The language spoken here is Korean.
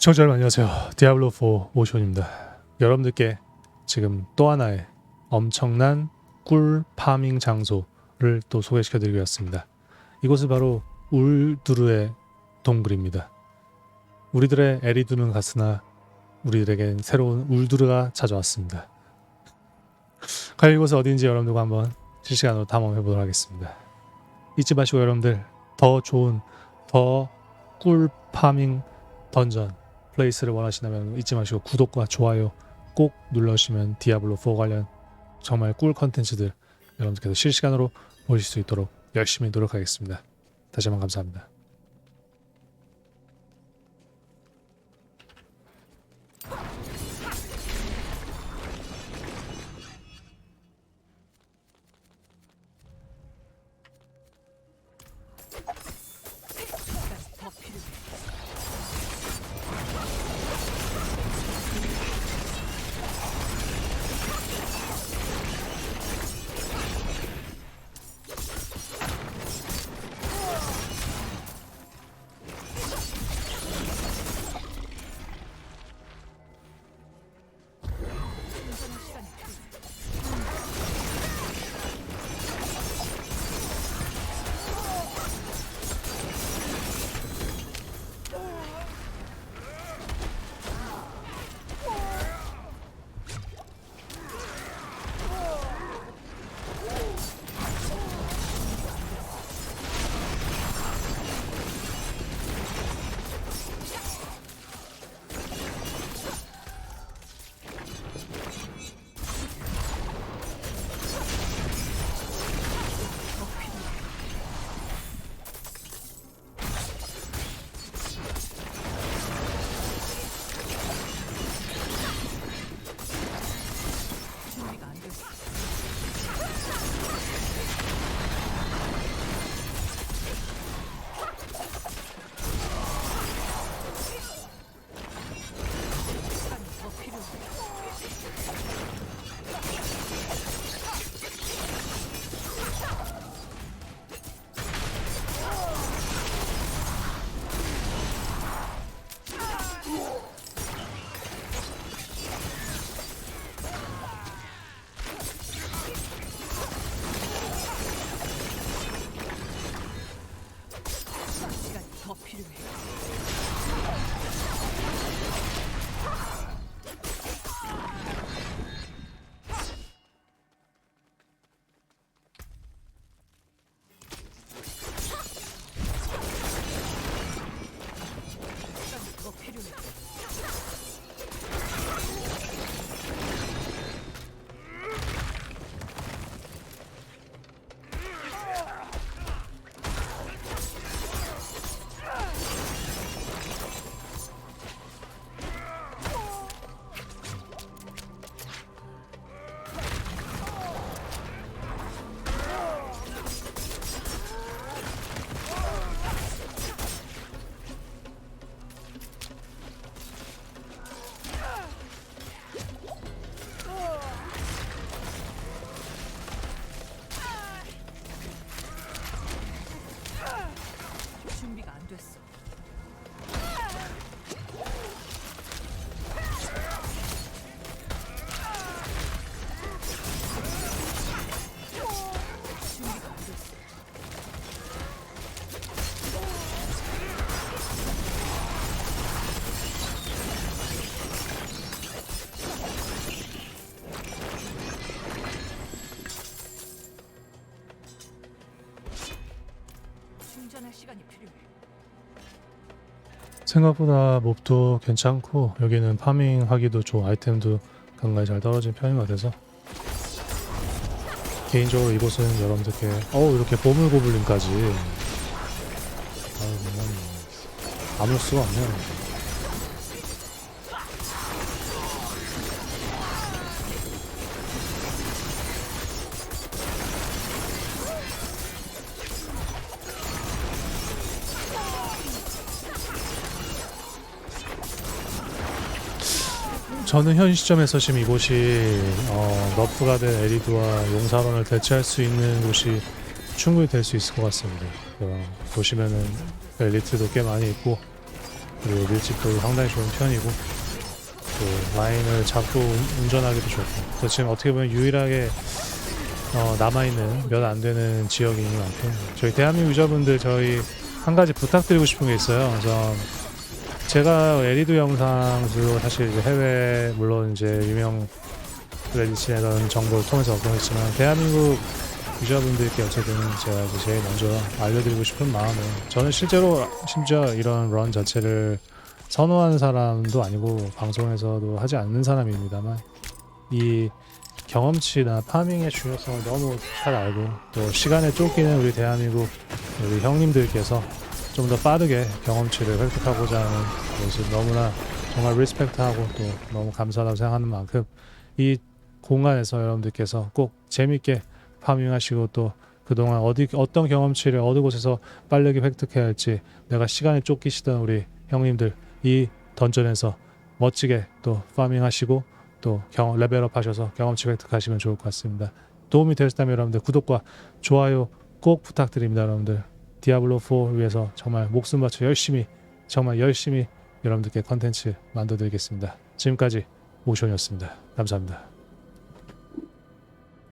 시청자 여러분 안녕하세요. 디아블로4 오션입니다. 여러분들께 지금 또 하나의 엄청난 꿀 파밍 장소를 또 소개시켜 드리고 왔습니다. 이곳은 바로 울두르의 동굴입니다. 우리들의 에리두는 갔으나 우리들에겐 새로운 울두르가 찾아왔습니다. 과연 이곳은 어딘지 여러분들과 한번 실시간으로 탐험해 보도록 하겠습니다. 잊지 마시고 여러분들 더 좋은 더 꿀 파밍 던전 플레이스를 원하신다면 잊지 마시고 구독과 좋아요 꼭 눌러주시면 디아블로4 관련 정말 꿀 컨텐츠들 여러분들께서 실시간으로 보실 수 있도록 열심히 노력하겠습니다. 다시 한번 감사합니다. 충전할 시간이 필요해. 생각보다 몹도 괜찮고 여기는 파밍하기도 좋고 아이템도 간간히 잘 떨어진 편인 것 같아서. 개인적으로 이곳은 여러분들께 어우 이렇게 보물 고블린까지. 아유 정말 아물 수가 없네요 저는 현 시점에서 지금 이곳이 어, 너프가 된 에리드와 용사론을 대체할 수 있는 곳이 충분히 될 수 있을 것 같습니다. 어, 보시면은 엘리트도 꽤 많이 있고 그리고 밀집도 상당히 좋은 편이고 또 라인을 잡고 운전하기도 좋고 또 지금 어떻게 보면 유일하게 어, 남아있는 몇 안 되는 지역인 만큼 저희 대한민국 유저분들 저희 한 가지 부탁드리고 싶은 게 있어요. 그래서 제가 에리드 영상도 사실 이제 해외 물론 이제 유명 레디치나 이런 정보를 통해서 얻고 있지만 대한민국 유저분들께 어쨌든 제가 이제 제일 먼저 알려드리고 싶은 마음은 저는 실제로 심지어 이런 런 자체를 선호하는 사람도 아니고 방송에서도 하지 않는 사람입니다만 이 경험치나 파밍의 중요성을 너무 잘 알고 또 시간에 쫓기는 우리 대한민국 우리 형님들께서 좀 더 빠르게 경험치를 획득하고자 하는 것을 너무나 정말 리스펙트하고 또 너무 감사하다고 생각하는 만큼 이 공간에서 여러분들께서 꼭 재밌게 파밍하시고 또 그동안 어디 어떤 경험치를 어느 곳에서 빠르게 획득해야 할지 내가 시간에 쫓기시던 우리 형님들 이 던전에서 멋지게 또 파밍하시고 또 경험 레벨업 하셔서 경험치 획득하시면 좋을 것 같습니다. 도움이 되셨다면 여러분들 구독과 좋아요 꼭 부탁드립니다, 여러분들. 디아블로 4 위해서 정말 목숨 바쳐 열심히 정말 열심히 여러분들께 컨텐츠 만들어 드리겠습니다. 지금까지 오션이었습니다. 감사합니다.